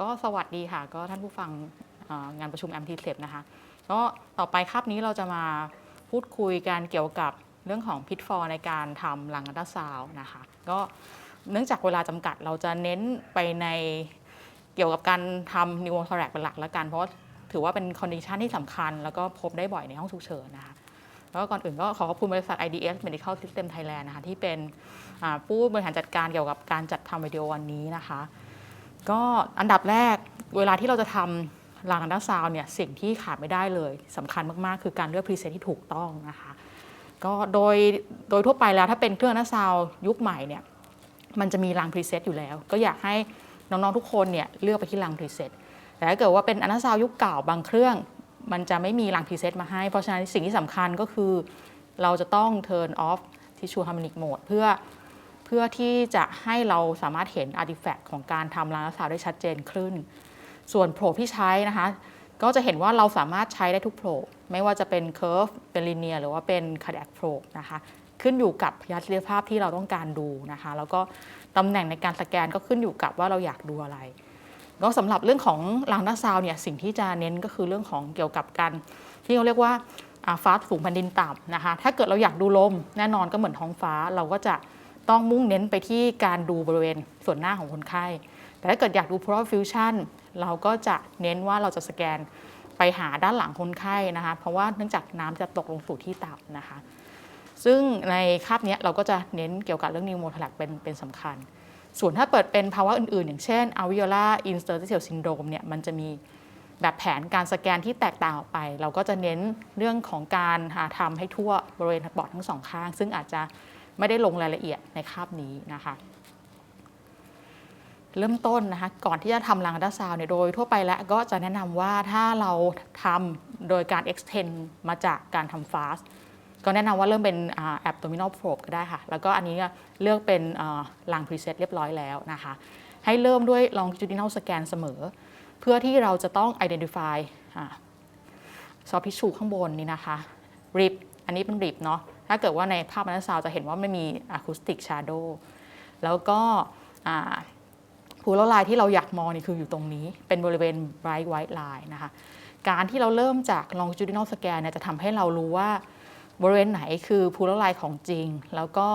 ก็สวัสดีค่ะ ก็ท่านผู้ฟังอ่องานประชุม MT เซนะคะก็ต่อไปคาบนี้เราจะมาพูดคุยกันเกี่ยวกับเรื่องของพิทฟอร์ในการทำลังอัลตราซาวน์นะคะ ก็เนื่องจากเวลาจำกัดเราจะเน้นไปในเกี่ยวกับการทำนิวโมทอแรกเป็นหลักแล้วกัน เพราะถือว่าเป็นคอนดิชันที่สำคัญ แล้วก็พบได้บ่อยในห้องฉุกเฉินนะคะแล้วก่อนอื่นก็ขอขอบคุณบริษัท IDS Medical System Thailand นะคะที่เป็นผู้บริหารจัดการเกี่ยวกับการจัดทำวิดีโอวันนี้นะคะ ก็อันดับแรกเวลาที่เราจะทำรางอันดาซาวเนี่ยสิ่งที่ขาดไม่ได้เลยสำคัญมากๆ คือการเลือกพรีเซตที่ถูกต้องนะคะก็โดยโดยทั่วไปแล้วถ้าเป็นเครื่องอันดาซาวยุคใหม่เนี่ยมันจะมีรางพรีเซตอยู่แล้ว ก็อยากให้น้อง ๆ ทุกคนเนี่ยเลือกไปที่รางพรีเซตแต่ถ้าเกิดว่าเป็นอันดาซาวยุคเก่าบางเครื่อง มันจะไม่มีรางพรีเซตมาให้ เพราะฉะนั้นสิ่งที่สำคัญก็คือ เราจะต้อง turn off tissue harmonic mode เพื่อ เพื่อที่จะให้เราสามารถเห็นอาร์ติแฟกต์ของการทำรางรักษาได้ชัดเจนขึ้น ส่วนโพรที่ใช้นะคะ ก็จะเห็นว่าเราสามารถใช้ได้ทุกโพรไม่ว่าจะเป็นเค r ร์ฟเป็นลีเนียหรือว่าเป็นคา r d ด a c โพรนะคะขึ้นอยู่กับพยัศนียภาพที่เราต้องการดูนะคะ แล้วก็ตำแหน่งในการสแกนก็ขึ้นอยู่กับว่าเราอยากดูอะไร ก็สำหรับเรื่องของรางหน้าซาวเนี่ยสิ่งที่จะเน้นก็คือเรื่องของเกี่ยวกับการที่เขาเรียกว่าฟาสสูงแผ่นดินต่ำนะคะ ถ้าเกิดเราอยากดูลมแน่นอนก็เหมือนท้องฟ้าเราก็จะ ต้องมุ่งเน้นไปที่การดูบริเวณส่วนหน้าของคนไข้ แต่ถ้าเกิดอยากดู pro fusion เราก็จะเน้นว่าเราจะสแกนไปหาด้านหลังคนไข้นะคะ เพราะว่าเนื่องจากน้ำจะตกลงสู่ที่ต่ำนะคะ ซึ่งในคาบเนี้ยเราก็จะเน้นเกี่ยวกับเรื่องนิวโมทลักเป็นเป็นสำคัญ ส่วนถ้าเปิดเป็นภาวะอื่น ๆ อย่างเช่น alveolar interstitial syndrome เนี่ยมันจะมีแบบแผนการสแกนที่แตกต่างออกไป เราก็จะเน้นเรื่องของการหาทำให้ทั่วบริเวณปอดทั้งสองข้าง ซึ่งอาจจะ ไม่ได้ลงรายละเอียดในคาบนี้นะคะเริ่มต้นนะคะก่อนที่จะทำรังอัลตราซาวน์เนี่ยโดยทั่วไปแล้วก็จะแนะนำว่าถ้าเราทำโดยการ extend มาจากการทำ fast ก็แนะนำว่าเริ่มเป็นแอ่า abdominal probe ก็ได้ค่ะ แล้วก็อันนี้เนี่ยเลือกเป็นอ่ารัง preset เรียบร้อยแล้วนะคะ ให้เริ่มด้วย longitudinal scan เสมอ เพื่อที่เราจะต้อง identify ซอฟ t ิชูข้างบนนี้นะคะ rib อันนี้เป็น rib เนาะ ถ้าเกิดว่าในภาพอันดับซาวจะเห็นว่าไม่มี acoustic shadow แล้วก็พูลไลน์ที่เราอยากมองนี่คืออยู่ตรงนี้ เป็นบริเวณ bright white line นะคะ การที่เราเริ่มจาก longitudinal scan เนี่ยจะทำให้เรารู้ว่าบริเวณไหนคือพูลไลน์ของจริง แล้วก็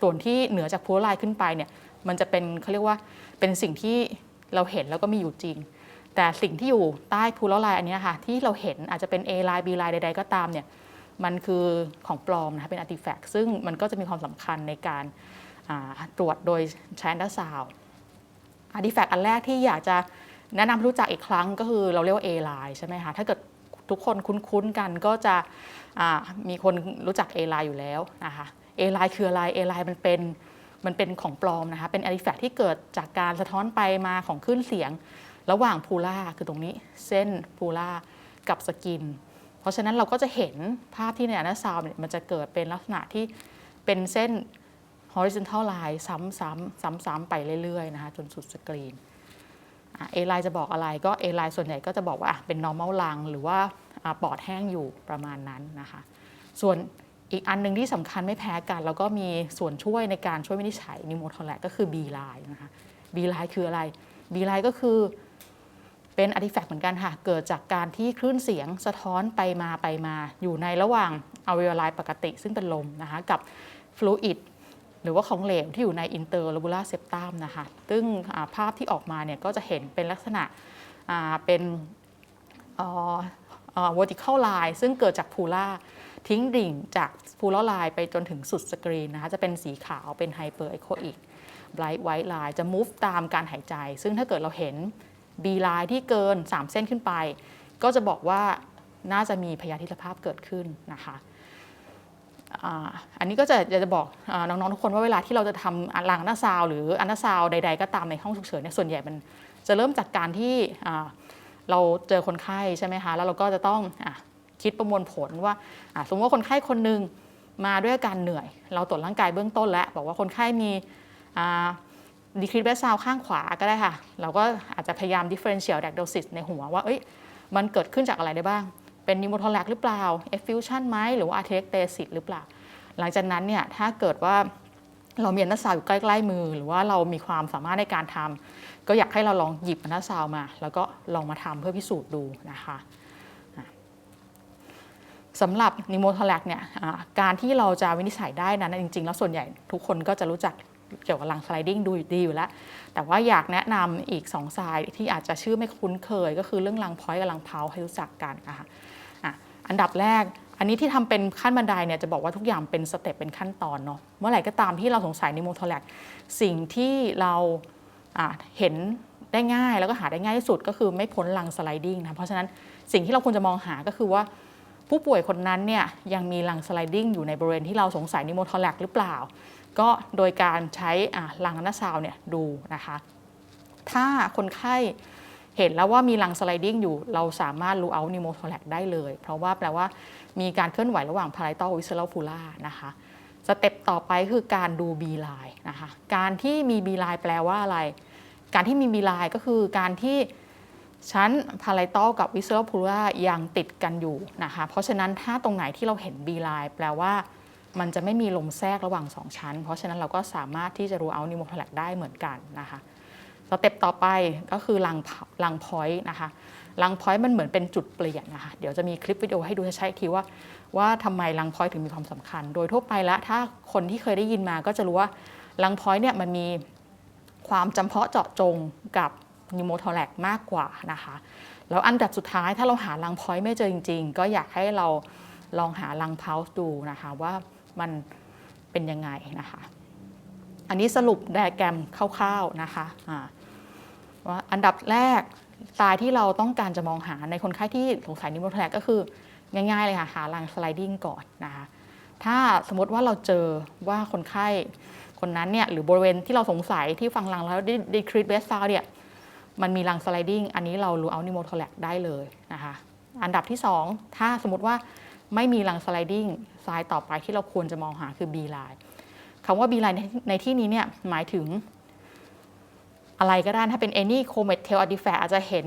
ส่วนที่เหนือจากพูลไลน์ขึ้นไปเนี่ยมันจะเป็นเขาเรียกว่าเป็นสิ่งที่เราเห็นแล้วก็มีอยู่จริง แต่สิ่งที่อยู่ใต้พูลไลน์อันนี้ค่ะที่เราเห็นอาจจะเป็น A ไลน์ B ไลน์ใด ๆ ก็ตามเนี่ย มันคือของปลอมนะคะเป็นอาร์ติแฟกต์ซึ่งมันก็จะมีความสำคัญในการาตรวจโดยใช้อันดาซาวอาร์ติแฟกต์อันแรกที่อยากจะแนะนำให้รู้จักอีกครั้งก็คือเราเรียกว่า A ไลน์ใช่ไหมคะ ถ้าเกิดทุกคนคุ้นๆกันก็จะมีคนรู้จัก A ไลน์อยู่แล้วนะคะ A ไลคืออะไร A ไลมันเป็นมันเป็นของปลอมนะคะ เป็นอาร์ติแฟกต์ที่เกิดจากการสะท้อนไปมาของคลื่นเสียง ระหว่างพูล่าคือตรงนี้เส้นพูล่ากับสกิน เพราะฉะนั้นเราก็จะเห็นภาพที่ในอันดาซาวน์เนี่ยมันจะเกิดเป็นลักษณะที่เป็นเส้น horizontal line ซ้ำๆซ้ำๆไปเรื่อยๆนะคะจนสุดสกรีน A line จะบอกอะไรก็ A line ส่วนใหญ่ก็จะบอกว่าเป็น normal lung หรือว่าอปอดแห้งอยู่ประมาณนั้นนะคะ ส่วนอีกอันหนึ่งที่สำคัญไม่แพ้กัน แล้วก็มีส่วนช่วยในการช่วยวินิจฉัยนิโมทอลแลกก็คือ B line นะคะ B line คืออะไร B line ก็คือ เป็นอาร์ติแฟกต์เหมือนกันค่ะ เกิดจากการที่คลื่นเสียงสะท้อนไปมาไปมา อยู่ในระหว่างอวัยวะลายปกติ ซึ่งเป็นลมนะคะกับฟลูอิดหรือว่าของเหลวที่อยู่ในอินเตอร์ล l ู r าเซปตัมนะคะ ซึ่งภาพที่ออกมาเนี่ยก็จะเห็นเป็นลักษณะเป็นเอ่อเอ่อ vertical line ซึ่งเกิดจากพูล่าทิ้งดิ่งจากพูล่าไลน์ไปจนถึงสุดสกรีนนะคะ จะเป็นสีขาวเป็นไฮเปอร์ไอโคอีก bright white line จะ move ตามการหายใจ ซึ่งถ้าเกิดเราเห็น B line ที่เกิน 3 เส้นขึ้นไป ก็จะบอกว่าน่าจะมีพยาธิสภาพเกิดขึ้นนะคะอันนี้ก็จะจะจะบอกอน้องๆทุกคนว่าเวลาที่เราจะทำรางอันดาซาวหรืออันดาซาวใด ๆ ก็ตามในห้องฉุกเฉินเนี่ยส่วนใหญ่มันจะเริ่มจากการที่เราเจอคนไข้ใช่ไหมคะแล้วเราก็จะต้องอคิดประมวลผลว่าสมมติว่าคนไข้คนหนึ่งมาด้วยอาการเหนื่อย เราตรวจร่างกายเบื้องต้นแล้วบอกว่าคนไข้มี ดีคริสเบสซาวข้างขวาก็ได้ค่ะ เราก็อาจจะพยายาม differential diagnosis ในหัวว่า เอ้ย มันเกิดขึ้นจากอะไรได้บ้าง เป็นนิโมทอแลกหรือเปล่า effusion ไหมหรือว่า arteriectasis หรือเปล่า หลังจากนั้นเนี่ย ถ้าเกิดว่าเรามีอันดัซาวอยู่ใกล้ๆมือ หรือว่าเรามีความสามารถในการทำก็อยากให้เราลองหยิบอันดัซาวมา แล้วก็ลองมาทำเพื่อพิสูจน์ดูนะคะสำหรับนิโมโทแลกเนี่ยการที่เราจะวินิจฉัยได้นั้นจริงๆ แล้วส่วนใหญ่ทุกคนก็จะรู้จัก เกี่ยวกับลังสไลดิ้งดูดีอยู่แล้ว แต่ว่าอยากแนะนำอีก2สายที่อาจจะชื่อไม่คุ้นเคย ก็คือเรื่องลังพอยต์กับลังเพาให้รู้จักกันนะคะอะอันดับแรก อันนี้ที่ทำเป็นขั้นบันไดเนี่ยจะบอกว่าทุกอย่างเป็นสเต็ปเป็นขั้นตอนเนาะเมื่อไหร่ก็ตามที่เราสงสัยในโมโทแลกสิ่งที่เราเห็นได้ง่ายแล้วก็หาได้ง่ายที่สุดก็คือไม่พ้นลังสไลดิ้งนะเพราะฉะนั้นสิ่งที่เราควรจะมองหาก็คือว่าผู้ป่วยคนนั้นเนี่ยยังมีลังสไลดิ้งอยู่ในบริเวณที่เราสงสัยในโมทแลกหรือเปล่า ก็โดยการใช้ลังนาซาวเนี่ยดูนะคะ ถ้าคนไข้เห็นแล้วว่ามีลังสไลดิ้งอยู่ เราสามารถรู้เอานิโมโทแลกได้เลย เพราะว่าแปลว่ามีการเคลื่อนไหวระหว่างพาราไตวิสเซอรัลพูล่านะคะสเต็ปต่อไปคือการดู B line นะคะการที่มี B line แปลว่าอะไร การที่มี B line ก็คือการที่ชั้นพาราไตกับวิสเซอรัลพูล่ายังติดกันอยู่นะคะเพราะฉะนั้นถ้าตรงไหนที่เราเห็น B line แปลว่า มันจะไม่มีลมแทรกระหว่าง 2 ชั้น เพราะฉะนั้นเราก็สามารถที่จะรู้เอานิวโมโทแลกได้เหมือนกันนะคะสเต็ปต่อไปก็คือลังลังพอยต์นะคะลังพอยต์มันเหมือนเป็นจุดเปลี่ยนนะคะเดี๋ยวจะมีคลิปวิดีโอให้ดูชัดๆอีกทีว่า ว่าทำไมลังพอยต์ถึงมีความสำคัญ โดยทั่วไปแล้วถ้าคนที่เคยได้ยินมาก็จะรู้ว่าลังพอยต์เนี่ยมันมีความจำเพาะเจาะจงกับนิวโมโทแลกมากกว่านะคะแล้วอันดับสุดท้ายถ้าเราหาลังพอยต์ไม่เจอจริง ๆ ก็อยากให้เราลองหาลังเพาส์ดูนะคะว่า มันเป็นยังไงนะคะ อันนี้สรุปไดอะแกรมคร่าวๆนะคะว่าอันดับแรกตายที่เราต้องการจะมองหาในคนไข้ที่สงสัยนิโมทแลกก็คือง่ายๆเลยค่ะหาลังสไลดิ้งก่อนนะคะถ้าสมมติว่าเราเจอว่าคนไข้คนนั้นเนี่ยหรือบริเวณที่เราสงสัยที่ฟังลังแล้วได้ดีคริสเบสซาวเนี่ยมันมีลังสไลดิ้งอันนี้เรารู้เอานิโมโทแลกได้เลยนะคะอันดับที่ 2 ถ้าสมมติว่า ไม่มีลังสไลดิ้งสายต่อไปที่เราควรจะมองหาคือ B line คำว่า B line ในในที่นี้เนี่ยหมายถึงอะไรก็ได้ถ้าเป็น any comet tail artifact อาจจะเห็น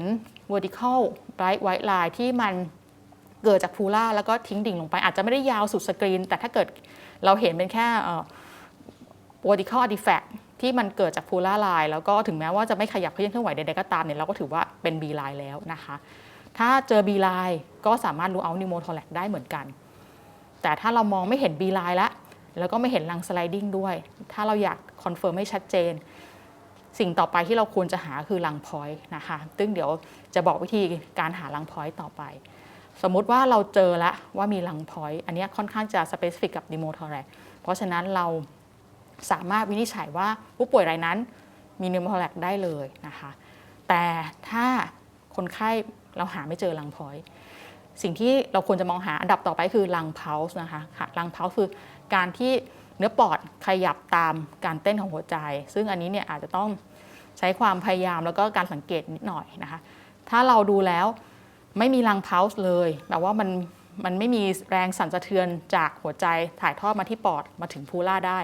vertical bright white line ที่มันเกิดจากพูล่าแล้วก็ทิ้งดิ่งลงไป อาจจะไม่ได้ยาวสุดสกรีน แต่ถ้าเกิดเราเห็นเป็นแค่เอ่อ vertical artifact ที่มันเกิดจากพูล่าไลน์แล้วก็ถึงแม้ว่าจะไม่ขยับเคลื่อนเคลื่อนไหวใดๆก็ตามเนี่ยเราก็ถือว่าเป็น B line แล้วนะคะ ถ้าเจอ B line ก็สามารถรู้เอานิโมโทแลกได้เหมือนกัน แต่ถ้าเรามองไม่เห็น B line แล้วแล้วก็ไม่เห็นลังสไลดิ้งด้วย ถ้าเราอยากคอนเฟิร์มให้ชัดเจน สิ่งต่อไปที่เราควรจะหาคือลังพอยต์นะคะ ซึ่งเดี๋ยวจะบอกวิธีการหาลังพอยต์ต่อไป สมมุติว่าเราเจอแล้วว่ามีลังพอยต์อันนี้ค่อนข้างจะสเปซิฟิกกับดิโมทอแรกเพราะฉะนั้นเราสามารถวินิจฉัยว่าผู้ป่วยรายนั้นมีนิโมทอแรกได้เลยนะคะ แต่ถ้าคนไข้ เราหาไม่เจอลังพอยสิ่งที่เราควรจะมองหาอันดับต่อไปคือลังเพาส์นะคะค่ะลังเพาส์คือการที่เนื้อปอดขยับตามการเต้นของหัวใจ ซึ่งอันนี้เนี่ยอาจจะต้องใช้ความพยายามแล้วก็การสังเกตนิดหน่อยนะคะ ถ้าเราดูแล้วไม่มีลังเพาส์เลยแปลว่ามันมันไม่มีแรงสั่นสะเทือนจากหัวใจถ่ายทอดมาที่ปอดมาถึงพูล่าได้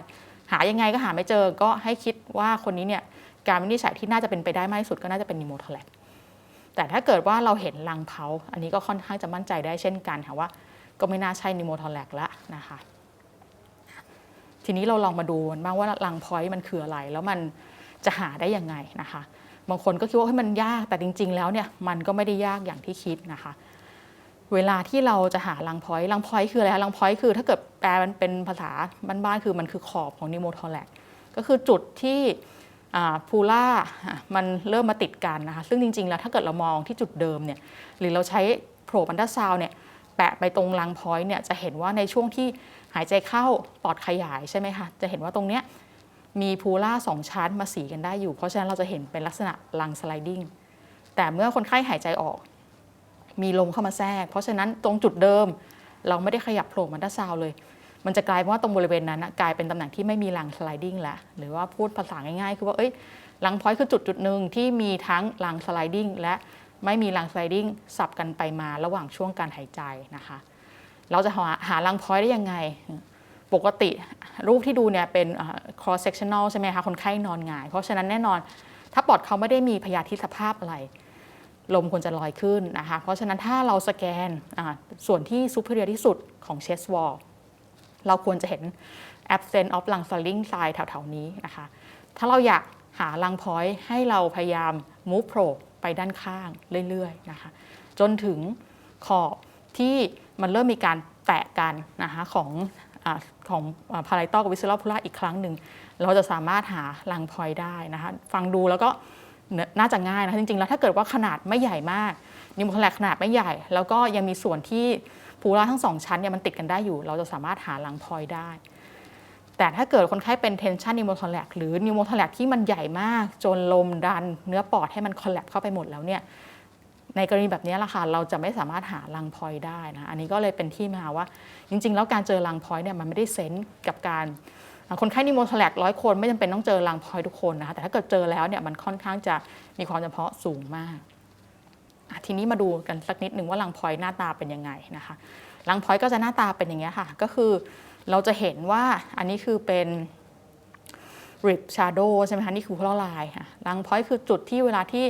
หายังไงก็หาไม่เจอก็ให้คิดว่าคนนี้เนี่ยการวินิจฉัยที่น่าจะเป็นไปได้มากที่สุดก็น่าจะเป็นนิโมโทแลก แต่ถ้าเกิดว่าเราเห็นลังเพาอันนี้ก็ค่อนข้างจะมั่นใจได้เช่นกันค่ะว่า ก็ไม่น่าใช่นิโมโทแลกละนะคะทีนี้เราลองมาดูบ้างว่าลังพอยต์มันคืออะไร แล้วมันจะหาได้ยังไงนะคะ บางคนก็คิดว่าให้มันยากแต่จริง ๆ แล้วเนี่ยมันก็ไม่ได้ยากอย่างที่คิดนะคะ เวลาที่เราจะหาลังพอยต์ลังพอยต์คืออะไรคะลังพอยต์คือ ถ้าเกิดแปลมันเป็นภาษาบ้านๆคือมันคือขอบของนิโมโทแลกก็คือจุดที่ พูล่ามันเริ่มมาติดกันนะคะ ซึ่งจริง ๆ แล้วถ้าเกิดเรามองที่จุดเดิมเนี่ยหรือเราใช้โผล่บันดาซาวเนี่ยแปะไปตรงลังพอยต์เนี่ยจะเห็นว่าในช่วงที่หายใจเข้าปอดขยายใช่ไหมคะจะเห็นว่าตรงเนี้ยมีพูล่าสองชั้นมาสีกันได้อยู่ เพราะฉะนั้นเราจะเห็นเป็นลักษณะลังสไลดิ้งแต่เมื่อคนไข้หายใจออก มีลมเข้ามาแทรก เพราะฉะนั้นตรงจุดเดิมเราไม่ได้ขยับโผล่มันด้าซาวเลย มันจะกลายเป็นว่าตรงบริเวณนั้นกลายเป็นตำแหน่งที่ไม่มีลังสไลดิ้งแล้วหรือว่าพูดภาษาง่ายๆ คือว่าเอ้ยลังพอยต์คือจุดจุดหนึ่งที่มีทั้งลังสไลดิ้งและไม่มีลังสไลดิ้งสับกันไปมาระหว่างช่วงการหายใจนะคะ เราจะหาหาลังพอยต์ได้ยังไง ปกติรูปที่ดูเนี่ยเป็น cross sectional ใช่ไหมคะคนไข้นอนหงาย เพราะฉะนั้นแน่นอนถ้าปอดเขาไม่ได้มีพยาธิสภาพอะไร ลมควรจะลอยขึ้นนะคะ เพราะฉะนั้นถ้าเราสแกนส่วนที่ superior ที่สุดของ chest wall เราควรจะเห็น absence of lung swelling sign แถวๆนี้นะคะ ถ้าเราอยากหาลังพอยต์ให้เราพยายาม move probe ไปด้านข้างเรื่อยๆนะคะ จนถึงขอบที่มันเริ่มมีการแตะกันนะคะของอของพาราตอกับวิสล r พูล่าอีกครั้งหนึ่ง เราจะสามารถหาลังพอยได้นะคะ ฟังดูแล้วก็น่าจะง่ายนะะจริงๆ แล้วถ้าเกิดว่าขนาดไม่ใหญ่มากนิโมทแลกขนาดไม่ใหญ่ แล้วก็ยังมีส่วนที่ พูล่าทั้งสองชั้นเนี่ยมันติดกันได้อยู่ เราจะสามารถหาลังพอยได้ แต่ถ้าเกิดคนไข้เป็น tension pneumothorax หรือ pneumothorax ที่มันใหญ่มาก จนลมดันเนื้อปอดให้มัน collapse เข้าไปหมดแล้วเนี่ยในกรณีแบบนี้ล่ะค่ะเราจะไม่สามารถหาลังพอยได้นะอันนี้ก็เลยเป็นที่มาว่า จริง ๆ แล้วการเจอลังพอยเนี่ยมันไม่ได้เซนส์กับการคนไข้นิโมทแลกร้อยคนไม่จำเป็นต้องเจอลังพอยทุกคนนะคะแต่ถ้าเกิดเจอแล้วเนี่ยมันค่อนข้างจะมีความจำเพาะสูงมาก ทีนี้มาดูกันสักนิดหนึ่งว่าลังพอยหน้าตาเป็นยังไงนะคะลังพอยก็จะหน้าตาเป็นอย่างเงี้ยค่ะ ก็คือเราจะเห็นว่าอันนี้คือเป็น rib shadow ใช่ไหมคะนี่คือพลลายค่ะลังพอยคือจุดที่เวลาที่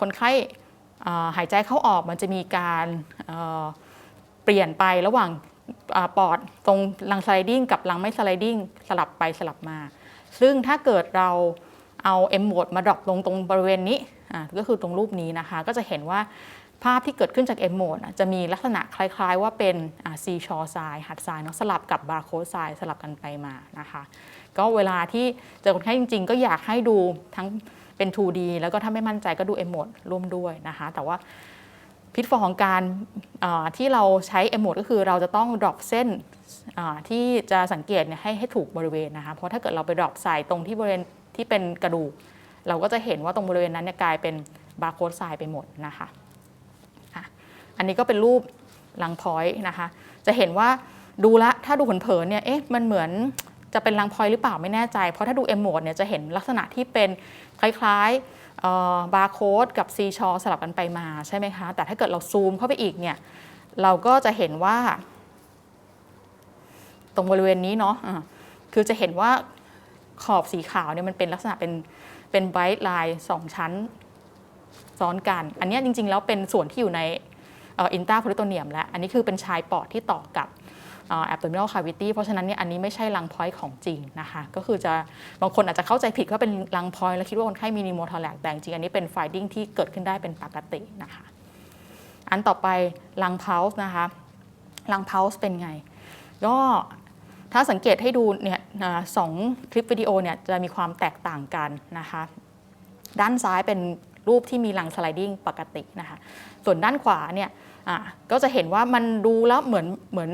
คนไข้หายใจเข้าออกมันจะมีการเปลี่ยนไประหว่างอปอดตรงลังสไลดิ้งกับลังไม่สไลดิ้งสลับไปสลับมา ซึ่งถ้าเกิดเราเอาเอมโหมดมาดรอปลงตรงบริเวณนี้ ก็คือตรงรูปนี้นะคะ ก็จะเห็นว่าภาพที่เกิดขึ้นจากเอ็มโหมดจะมีลักษณะคล้าย ๆ ว่าเป็นซีชอร์ไซหัดไซน์เนาะสลับกับบาร์โค้ดไซสลับกันไปมานะคะ ก็เวลาที่เจอคนไข้จริง ๆ ก็อยากให้ดูทั้งเป็น 2D แล้วก็ถ้าไม่มั่นใจก็ดู M โหมดร่วมด้วยนะคะ แต่ว่าพิษฟอของการที่เราใช้ M โหมดก็คือเราจะต้อง drop เส้นที่จะสังเกตให้ให้ถูกบริเวณนะคะ เพราะถ้าเกิดเราไป drop ใส่ตรงที่บริเวณที่เป็นกระดูก เราก็จะเห็นว่าตรงบริเวณนั้นเนี่ยกลายเป็นบาร์โค้ดไซไปหมดนะคะอันนี้ก็เป็นรูปลังพอยต์นะคะ จะเห็นว่าดูละถ้าดูเผินๆเนี่ยเอ๊ะมันเหมือนจะเป็นลังพอยหรือเปล่าไม่แน่ใจ เพราะถ้าดู M โหมดเนี่ยจะเห็นลักษณะที่เป็นคล้ายๆบาร์โค้ดกับ C ชอสลับกันไปมาใช่ไหมคะ แต่ถ้าเกิดเราซูมเข้าไปอีกเนี่ยเราก็จะเห็นว่า ตรงบริเวณนี้เนาะะคือจะเห็นว่าขอบสีขาวเนี่ยมันเป็นลักษณะเป็น เป็นไบรท์ไลน์สองชั้นซ้อนกัน อันนี้จริง ๆ แล้วเป็นส่วนที่อยู่ในอินตาโพลิโตเนียมและอันนี้คือเป็นชายปอดที่ต่อกับแอบ dominal cavity เพราะฉะนั้นเนี่ยอันนี้ไม่ใช่ลังพอยต์ของจริงนะคะ ก็คือจะบางคนอาจจะเข้าใจผิดว่าเป็นลังพอยต์แล้วคิดว่าคนไข้มีนิโมทอแลกแต่จริงอันนี้เป็น finding ที่เกิดขึ้นได้เป็นปกตินะคะ อันต่อไปลัง pulse นะคะลัง pulse เป็นไง ก็ ถ้าสังเกตให้ดูเนี่ยสองคลิปวิดีโอเนี่ยจะมีความแตกต่างกันนะคะ ด้านซ้ายเป็นรูปที่มีลังสไลดิ้งปกตินะคะส่วนด้านขวาเนี่ยก็จะเห็นว่ามันดูแล้วเหมือนเหมือน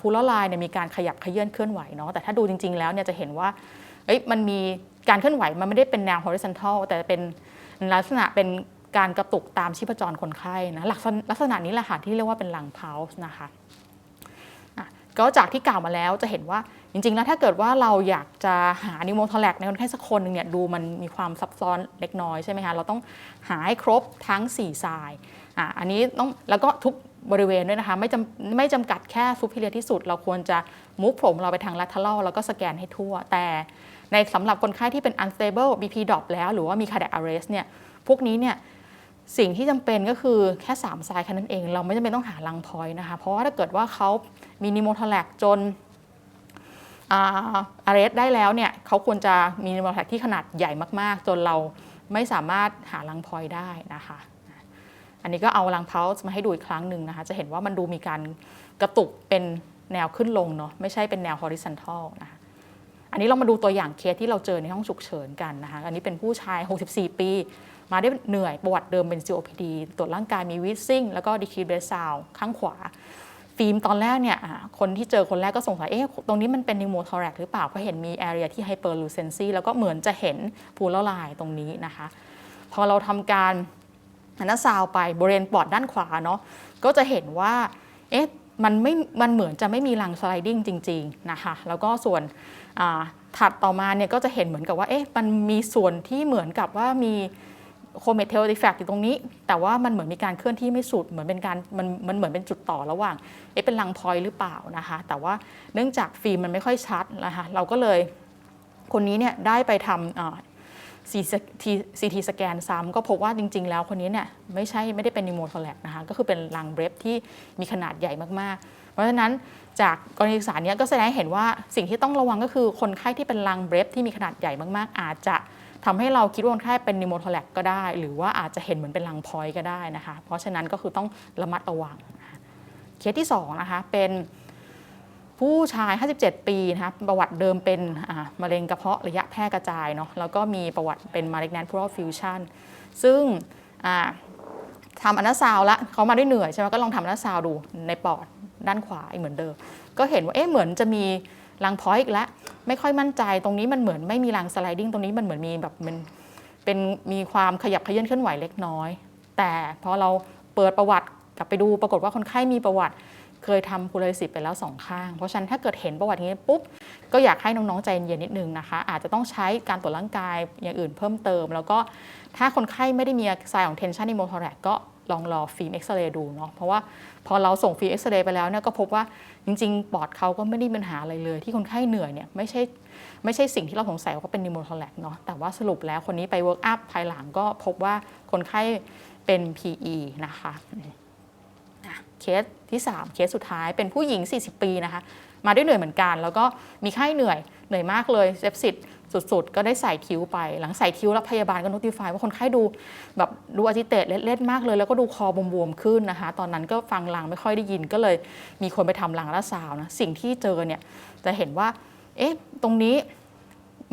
พูลไลน์เนี่ยมีการขยับเขยื่อนเคลื่อนไหวเนาะแต่ถ้าดูจริง ๆ แล้วเนี่ยจะเห็นว่ามันมีการเคลื่อนไหวมันไม่ได้เป็นแนว horizontal แต่เป็นลักษณะเป็นการกระตุกตามชีพจรคนไข้นะลักษณะนี้แหละค่ะที่เรียกว่าเป็นหลัง pulse นะคะ ก็จากที่กล่าวมาแล้วจะเห็นว่าจริงๆ แล้วถ้าเกิดว่าเราอยากจะหานิโมทอแลกในคนไข้สักคนหนึ่งเนี่ยดูมันมีความซับซ้อนเล็กน้อยใช่ไหมคะเราต้องหาให้ครบทั้ง4ทรายอะอันนี้ต้องแล้วก็ทุกบริเวณด้วยนะคะไม่จำไม่จำกัดแค่ซูเปอร์เรียที่สุด เราควรจะมุกผมเราไปทางลัทเทอรัลแล้วก็สแกนให้ทั่ว แต่ในสำหรับคนไข้ที่เป็น unstable BP drop แล้ว หรือว่ามี cardiac arrest เนี่ยพวกนี้เนี่ย สิ่งที่จำเป็นก็คือแค่3ไซส์แค่นั้นเอง เราไม่จำเป็นต้องหาลังพอยนะคะ เพราะว่าถ้าเกิดว่าเขามีนิโมทแลกจนอาร์เรสได้แล้วเนี่ยเขาควรจะมีนิโมทแลกที่ขนาดใหญ่มาก ๆ จนเราไม่สามารถหาลังพอยได้นะคะ อันนี้ก็เอาลังเพาส์มาให้ดูอีกครั้งหนึ่งนะคะ จะเห็นว่ามันดูมีการกระตุกเป็นแนวขึ้นลงเนาะไม่ใช่เป็นแนว horizontal นะคะอันนี้เรามาดูตัวอย่างเคสที่เราเจอในห้องฉุกเฉินกันนะคะ อันนี้เป็นผู้ชาย 64 ปี มาได้เหนื่อยประวัติเดิมเป็น COPD ตรวจร่างกายมีวิซิ่งแล้วก็ดีคีเบสซาวข้างขวา ฟิล์มตอนแรกเนี่ยคนที่เจอคนแรกก็สงสัยเอ๊ะตรงนี้มันเป็นนิโมทอแรกหรือเปล่า เพราะเห็นมีแอเรียที่ไฮเปอร์ลูเซนซีแล้วก็เหมือนจะเห็นพูลลายตรงนี้นะคะ พอเราทำการอันนั้นซาวไปบริเวณปอดด้านขวาเนาะก็จะเห็นว่าเอ๊ะมันไม่ มันเหมือนจะไม่มีลังสไลดิ้งจริง ๆ นะคะ แล้วก็ส่วนถัดต่อมาเนี่ยก็จะเห็นเหมือนกับว่า เอ๊ะ มันมีส่วนที่เหมือนกับว่ามี โคเมเทลดิแฟกต์อยู่ตรงนี้ แต่ว่ามันเหมือนมีการเคลื่อนที่ไม่สุด เหมือนเป็นการมันมันเหมือนเป็นจุดต่อระหว่างเอ๊ะเป็นลังพอยหรือเปล่านะคะ แต่ว่าเนื่องจากฟิล์มมันไม่ค่อยชัดนะคะเราก็เลยคนนี้เนี่ยได้ไปทำ CT สแกนซ้ำก็พบว่าจริง ๆ แล้วคนนี้เนี่ยไม่ใช่ไม่ได้เป็นนิโมโทแลกนะคะก็คือเป็นรังเบรฟที่มีขนาดใหญ่มากๆ เพราะฉะนั้นจากกรณีศึกษาเนี้ยก็แสดงให้เห็นว่าสิ่งที่ต้องระวังก็คือคนไข้ที่เป็นรังเบรฟที่มีขนาดใหญ่มากๆ อาจจะ ทำให้เราคิดว่าคนไข้เป็นนิโมโทแลกก็ได้ หรือว่าอาจจะเห็นเหมือนเป็นรังพอยก็ได้นะคะ เพราะฉะนั้นก็คือต้องระมัดระวังเคสที่สองนะคะเป็นผู้ชาย 57 ปีนะคะประวัติเดิมเป็นมะเร็งกระเพาะระยะแพร่กระจายเนาะแล้วก็มีประวัติเป็น malignant pleural effusion ซึ่งทำอันาซาวละเขามาด้วยเหนื่อยใช่ไหมก็ลองทำอันาซาวดูในปอดด้านขวาอีกเหมือนเดิม ก็เห็นว่าเอ๊ะเหมือนจะมี รังพอยต์อีกแล้วไม่ค่อยมั่นใจตรงนี้มันเหมือนไม่มีรังสไลดิ้งตรงนี้มันเหมือนมีแบบมันเป็นมีความขยับเขยื่นเคลื่อนไหวเล็กน้อย แต่พอเราเปิดประวัติกลับไปดูปรากฏว่าคนไข้มีประวัติเคยทำพูลิสิตไปแล้วสองข้าง เพราะฉะนั้นถ้าเกิดเห็นประวัติอย่างนี้ปุ๊บก็อยากให้น้อง ๆ ใจเย็นนิดนึงนะคะ อาจจะต้องใช้การตรวจร่างกายอย่างอื่นเพิ่มเติม แล้วก็ถ้าคนไข้ไม่ได้มีสายของ tension n e m o t h o r a x ก็ ลองรอฟิล์มเอ็กซเรย์ดูเนาะเพราะว่าพอเราส่งฟิล์มเอ็กซเรย์ไปแล้วเนี่ยก็พบว่าจริง ๆ ปอดเขาก็ไม่ได้มีปัญหาอะไรเลย ที่คนไข้เหนื่อยเนี่ยไม่ใช่ไม่ใช่สิ่งที่เราสงสัยว่าเขาเป็น n e m o t h o r a x เนาะแต่ว่าสรุปแล้วคนนี้ไปเวิร์กอัพภายหลังก็พบว่าคนไข้เป็น PE นะคะอะเคสที่ 3 เคสสุดท้ายเป็นผู้หญิง 40 ปีนะคะ มาด้วยเหนื่อยเหมือนกัน แล้วก็มีไข้เหนื่อยเหนื่อยมากเลยเซปซิต สุดๆ ก็ได้ใส่ทิ้วไป หลังใส่ทิ้วแล้วพยาบาลก็โน้ติฟายว่าคนไข้ดูแบบดูอาจิเตตเล็ดๆมากเลย แล้วก็ดูคอบวมๆขึ้นนะคะ ตอนนั้นก็ฟังลังไม่ค่อยได้ยินก็เลยมีคนไปทำลังและซาวนะสิ่งที่เจอเนี่ยจะเห็นว่า เอ๊ะ ตรงนี้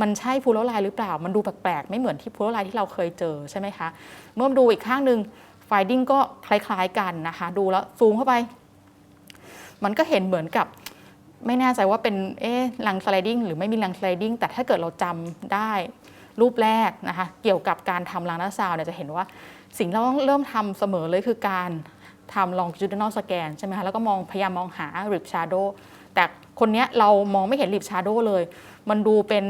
มันใช่พูโรไลหรือเปล่า มันดูแปลกๆ ไม่เหมือนที่พูโรไลที่เราเคยเจอใช่ไหมคะ เมื่อดูอีกข้างหนึ่งไฟดิ้งก็คล้ายๆกันนะคะ ดูแล้วซูมเข้าไป มันก็เห็นเหมือนกับ ไม่แน่ใจว่าเป็นเอ๊ะลังสไลดิ้งหรือไม่มีลังสไลดิ้งแต่ถ้าเกิดเราจำได้รูปแรกนะคะเกี่ยวกับการทำลังนาซาวเนี่ยจะเห็นว่าสิ่งเราต้องเริ่มทำเสมอเลยคือการทำ longitudinal scan ใช่ไหมคะแล้วก็มองพยายามมองหา rib shadow แต่คนนี้เรามองไม่เห็น rib shadow เลย มันดูเป็น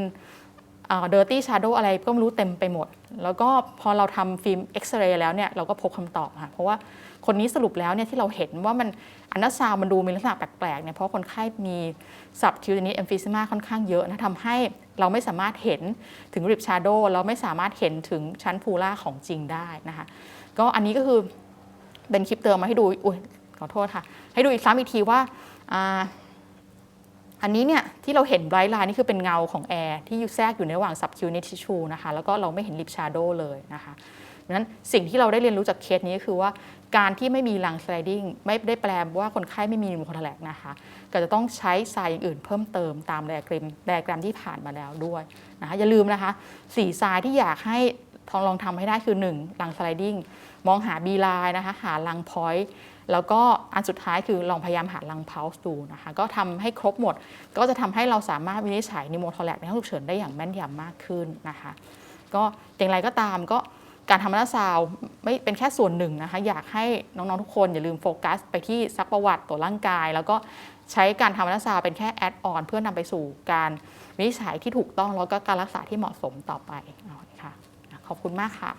เดอร์ตี้ชาร์โดอะไรก็ไม่รู้เต็มไปหมด แล้วก็พอเราทำฟิล์มเอ็กซเรย์แล้วเนี่ยเราก็พบคำตอบค่ะเพราะว่า คนนี้สรุปแล้วเนี่ยที่เราเห็นว่ามันอันนาซาวมันดูมีลักษณะแปลกๆเนี่ยเพราะคนไข้มีสับคิวเนิสเอมฟิซิมาค่อนข้างเยอะนะทำให้เราไม่สามารถเห็นถึงริบชาโดเราไม่สามารถเห็นถึงชั้นพูล่าของจริงได้นะคะก็อันนี้ก็คือเป็นคลิปเติมมาให้ดูอุ้ยขอโทษค่ะ ให้ดูอีกซ้ำอีกทีว่าอันนี้เนี่ยที่เราเห็นไบรท์ไลน์นี่คือเป็นเงาของแอร์ที่อยู่แทรกอยู่ในระหว่างซับคิวนิทิชูนะคะแล้วก็เราไม่เห็นลิปชาโดเลยนะคะดังนั้นสิ่งที่เราได้เรียนรู้จากเคสนี้ก็คือว่า การที่ไม่มีลังสไลดิ้งไม่ได้แปลว่าคนไข้ไม่มีนิโมโทแลกนะคะ ก็จะต้องใช้ทรายอย่างอื่นเพิ่มเติมตามแดกรมแดกรมที่ผ่านมาแล้วด้วยนะคะอย่าลืมนะคะสี่ทรายที่อยากให้ทองลองทำให้ได้คือ 1. ลังสไลดิ้งมองหาบีไลน์นะคะหาลังพอยต์แล้วก็อันสุดท้ายคือลองพยายามหาลังเพาส์ดูนะคะ ก็ทำให้ครบหมด ก็จะทำให้เราสามารถวินิจฉัยนิโมโทแลกในห้องฉุกเฉินได้อย่างแม่นยำมากขึ้นนะคะ ก็อย่างไรก็ตามก็ การทำอัลตราซาวด์ไม่เป็นแค่ส่วนหนึ่งนะคะ อยากให้น้องๆทุกคนอย่าลืมโฟกัส ไปที่ซักประวัติตัวร่างกาย แล้วก็ใช้การทำอัลตราซาวด์เป็นแค่แอดออนเพื่อนำไปสู่การวินิจฉัยที่ถูกต้องแล้วก็การรักษาที่เหมาะสมต่อไปนะค่ะขอบคุณมากค่ะ